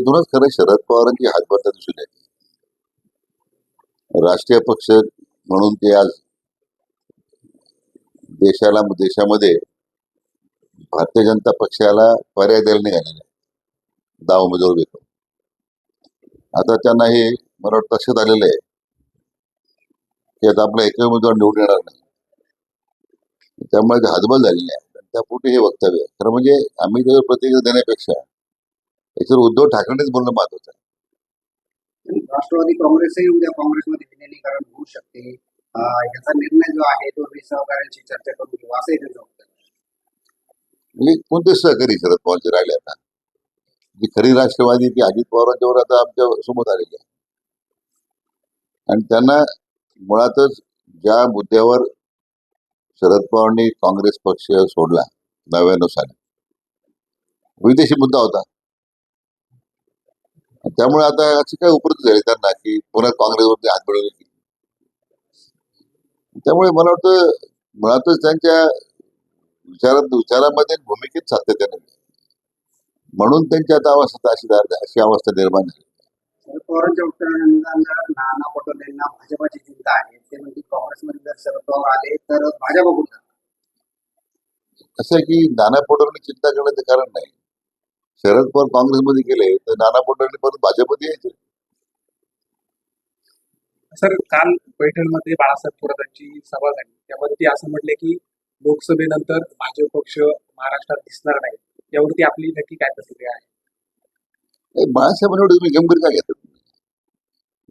तिथूनच खरं शरद पवारांची हातभार दिसून येते राष्ट्रीय पक्ष म्हणून ते आज देशाला देशामध्ये भारतीय जनता पक्षाला पर्याय द्यायला निघालेला आहे दहा उमेदवार घेतो. आता त्यांना हे मला वाटतं लक्षात आलेलं आहे की आता आपला एकही उमेदवार निवडून येणार नाही. त्यामुळे ते हातबल झालेले आहे. आणि त्यापुढे हे वक्तव्य आहे. खरं म्हणजे आम्ही त्याच्यावर प्रतिक्रिया देण्यापेक्षा याच्यावर उद्धव ठाकरेंच बोलणं महत्वाचं आहे. राष्ट्रवादी काँग्रेसही उद्या काँग्रेसमध्ये विलिनीकरण होऊ शकते. याचा निर्णय जो आहे तो मी सहकार्यांशी चर्चा करून घेऊ असंही त्यांचं. म्हणजे कोणते सहकारी शरद पवारचे राहिले आता? जी खरी राष्ट्रवादी ती अजित पवारांच्यावर आता आमच्यासोबत आलेली आहे. आणि त्यांना मुळातच ज्या मुद्द्यावर शरद पवारांनी काँग्रेस पक्ष सोडला नव्याण्णव साली. विदेशी मुद्दा होता. त्यामुळे आता अशी काय उपरत झाली त्यांना की पुन्हा काँग्रेसवरती हात मिळवले त्यामुळे मला वाटतं मुळातच त्यांच्या विचारात विचारामध्ये भूमिकेत सातत्य नाही. म्हणून त्यांची आता अवस्था अशी अशी अवस्था निर्माण झाली. शरद पवारांच्या वक्तव्यानंतर नाना भाजपाची चिंता आहे ते म्हणजे काँग्रेसमध्ये जर शरद पवार आले तर भाजप असं की नाना पटोलेंनी चिंता करण्याचं कारण नाही. शरद पवार काँग्रेसमध्ये गेले तर नाना पटोले परत भाजपमध्ये यायचे. सर काल पैठणमध्ये बाळासाहेब थोरातांची सभा झाली. त्यामध्ये ते असं म्हटले की लोकसभेनंतर भाजप पक्ष महाराष्ट्रात दिसणार नाही. यावरती आपली नक्की काय प्रतिक्रिया आहे? बाळासाहेबांना तुम्ही गंभीर का घेतात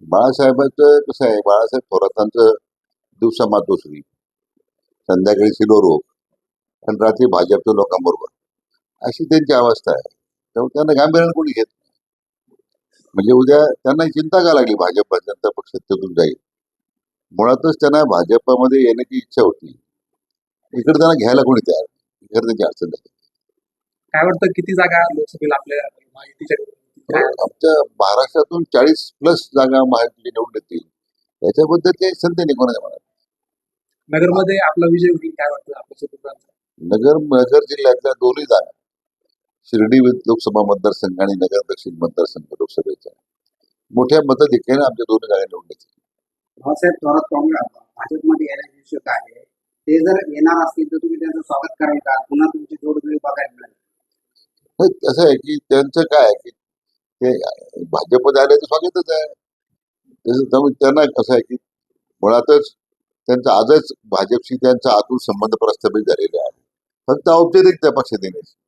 बाळासाहेबांचं कसं आहे बाळासाहेब थोरातांचं दिवसा मातोश्री संध्याकाळी शिलोरोग आणि रात्री भाजपच्या लोकांबरोबर. अशी त्यांची अवस्था आहे. त्यामुळे त्यांना गांभीर्याने कोणी घेत नाही. म्हणजे उद्या त्यांना चिंता का लागली? भाजप जनता पक्ष सत्तेतून जाईल. मुळातच त्यांना भाजपमध्ये येण्याची इच्छा होती. इकडे त्यांना घ्यायला कोणी तयार नाही. इकडे त्यांची अडचण झाली. काय वाटतं किती जागा लोकसभेला आपल्या आमच्या महाराष्ट्रातून चाळीस प्लस जागा महायुतीचे निवडून येतील. याच्याबद्दल काही संधी नाही कोणाच्या मनात. नगरमध्ये आपला विजय होईल काय वाटतं? आपल्या नगर नगर जिल्ह्यातल्या दोन्ही जागा. शिर्डी लोकसभा मतदारसंघ आणि नगर दक्षिण मतदारसंघ लोकसभेचा. मोठ्या मताधिक्याने आमच्या दोन्ही जागा निवडून येतील. भाऊसाहेब थोरात काँग्रेस भाजपमध्ये येण्याची इच्छुक आहे. ते जर येणार असतील तर तुम्ही त्यांचं स्वागत कराल का पुन्हा तुमची जोडजोडी बघायला मिळेल. नाही, असं आहे की त्यांचं काय आहे की ते भाजपमध्ये आले तर स्वागतच आहे. त्याचं त्यांना कसं आहे की मुळातच त्यांचा आजच भाजपशी त्यांचा आतून संबंध प्रस्थापित झालेले आहे. फक्त औपचारिक त्या पक्षात येण्याचे.